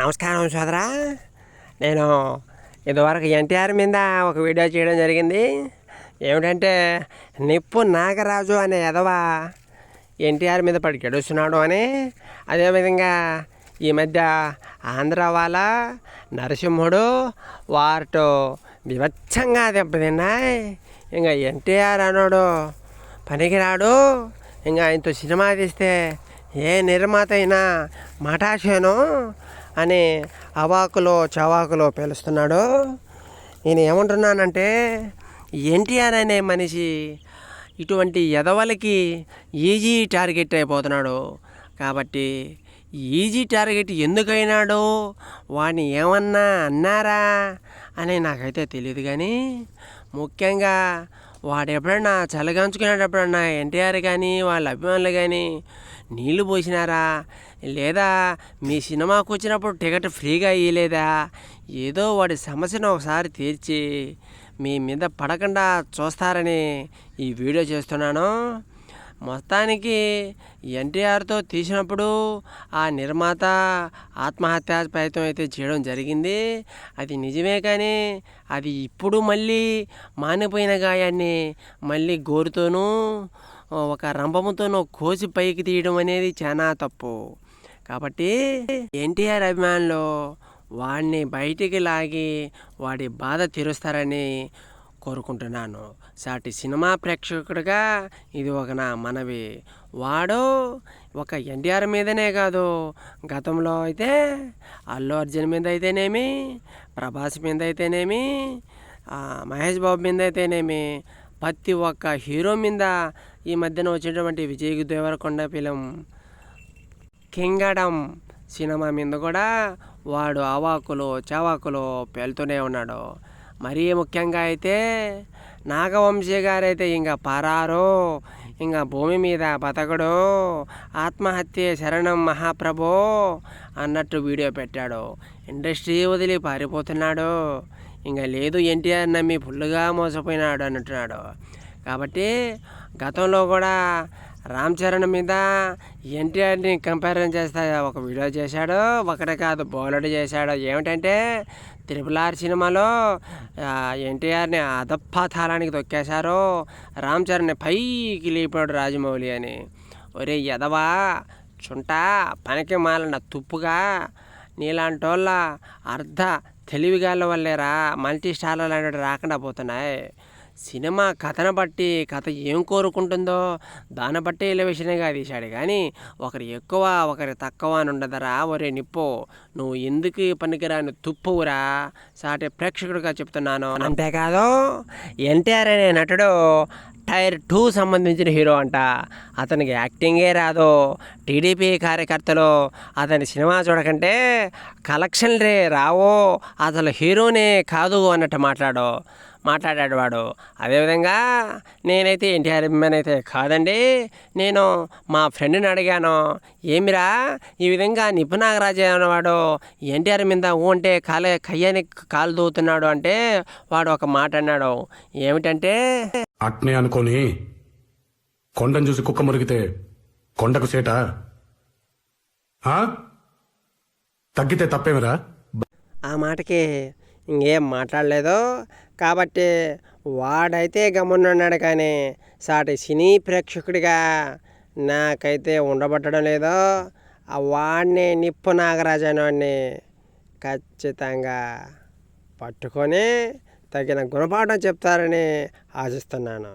నమస్కారం సోదరా. నేను ఇదివరకు ఎన్టీఆర్ మీద ఒక వీడియో చేయడం జరిగింది. ఏమిటంటే నిప్పు నాగరాజు అనే ఎదవ ఎన్టీఆర్ మీద పడి గెడుస్తున్నాడు అని. అదేవిధంగా ఈ మధ్య ఆంధ్ర వాళ్ళ నరసింహుడు వారితో వివచ్చంగా దెబ్బతిన్నాయి. ఇంకా ఎన్టీఆర్ అన్నాడు పనికిరాడు. ఇంకా ఆయనతో సినిమా తీస్తే ఏ నిర్మాత అయినా మఠాషేను అని అవాకులో చవాకులో పిలుస్తున్నాడు. నేను ఏమంటున్నానంటే ఎన్టీఆర్ అనే మనిషి ఇటువంటి ఎదవలకి ఈజీ టార్గెట్ అయిపోతున్నాడు. కాబట్టి ఈజీ టార్గెట్ ఎందుకైనాడో వాడిని ఏమన్నా అన్నారా అని నాకైతే తెలియదు కానీ ముఖ్యంగా వాడు ఎప్పుడన్నా చలగంచుకునేటప్పుడన్నా ఎన్టీఆర్ కానీ వాళ్ళ అభిమానులు కానీ నీళ్ళు పోసినారా? లేదా మీ సినిమాకు వచ్చినప్పుడు టికెట్ ఫ్రీగా ఇవ్వలేదా ఏదో వాడి సమస్యను ఒకసారి తీర్చి మీ మీద పడకుండా చూస్తారని ఈ వీడియో చేస్తున్నాను. మొత్తానికి ఎన్టీఆర్తో తీసినప్పుడు ఆ నిర్మాత ఆత్మహత్యా ప్రయత్నం అయితే చేయడం జరిగింది. అది నిజమే కానీ అది ఇప్పుడు మళ్ళీ మానిపోయిన గాయాన్ని మళ్ళీ గోరుతోనూ ఒక రంభముతోనో కోసి పైకి తీయడం అనేది చాలా తప్పు. కాబట్టి ఎన్టీఆర్ అభిమానులు వాడిని బయటికి లాగి వాడి బాధ తీరుస్తారని కోరుకుంటున్నాను. సాటి సినిమా ప్రేక్షకుడిగా ఇది ఒక నా మనవి. వాడు ఒక ఎన్టీఆర్ మీదనే కాదు గతంలో అయితే అల్లు అర్జున్ మీద అయితేనేమి ప్రభాస్ మీద అయితేనేమి మహేష్ బాబు మీద అయితేనేమి ప్రతి ఒక్క హీరో మీద ఈ మధ్యన వచ్చినటువంటి Vijay Deverakonda film Kingdom cinema మీద కూడా వాడు అవాకులు చావాకులు పేలుతూనే ఉన్నాడు. మరీ ముఖ్యంగా అయితే నాగవంశీ గారైతే ఇంకా పరారు ఇంకా భూమి మీద బతకడు ఆత్మహత్య శరణం మహాప్రభో అన్నట్టు వీడియో పెట్టాడు. ఇండస్ట్రీ వదిలి పారిపోతున్నాడు. ఇంకా లేదు ఎన్టీఆర్ నమ్మి ఫుల్గా మోసపోయినాడు అంటున్నాడు కాబట్టి గతంలో కూడా రామ్ చరణ్ మీద ఎన్టీఆర్ని కంపారిజన్ చేస్తా ఒక వీడియో చేశాడు ఒకటే కాదు బౌలడ్ చేశాడు. ఏమిటంటే త్రిపుల్ ఆర్ సినిమాలో ఎన్టీఆర్ని అధపాతాళానికి తొక్కేశారు రామ్ చరణ్. పైకి లేపాడు రాజమౌళి అని. ఒరే ఎదవా చుంట పనికి మాలిన తుప్పుగా నీలాంటి వాళ్ళ అర్ధ తెలివిగాళ్ళ వల్లేరా మల్టీ స్టార్లు అనేవి రాకుండా పోతున్నాయి. సినిమా కథను బట్టి కథ ఏం కోరుకుంటుందో దాన్ని బట్టి ఎలివేషన్గా తీశాడు. కానీ ఒకరి ఎక్కువ ఒకరి తక్కువ అని ఉండదరా. ఒరే నిప్పు నువ్వు ఎందుకు పనికిరాని తుప్పువురా? సాటి ప్రేక్షకుడిగా చెప్తున్నాను. అంతేకాదు ఎన్టీఆర్ అనే నటుడు టైర్ టూ సంబంధించిన హీరో అంట. అతనికి యాక్టింగే రాదు. టీడీపీ కార్యకర్తలు అతని సినిమా చూడకంటే కలెక్షన్లే రావో అసలు హీరోనే కాదు అన్నట్టు మాట్లాడు మాట్లాడాడు వాడు. అదేవిధంగా నేనైతే ఎన్టీఆర్ అభిమాని అయితే కాదండి. నేను మా ఫ్రెండ్ని అడిగాను ఏమిరా ఈ విధంగా నిప్పు అనేవాడు ఎన్టీఆర్ మీద ఊ అంటే కాలే కయ్యానికి కాలు దూతున్నాడు అంటే వాడు ఒక మాట అన్నాడు. ఏమిటంటే అట్నే అనుకోని కొండను చూసి కుక్క మురిగితే కొండకు సేట? తగ్గితే తప్పేమిరా? ఆ మాటకి ఇంకేం మాట్లాడలేదు. కాబట్టి వాడైతే గమ్మునున్నాడు కానీ సాటి సినీ ప్రేక్షకుడిగా నాకైతే ఉండబట్టడం లేదు ఆ వాడిని నిప్పు నాగరాజు అనేవాడిని ఖచ్చితంగా పట్టుకొని తగిన గుణపాఠం చెప్తారని ఆశిస్తున్నాను.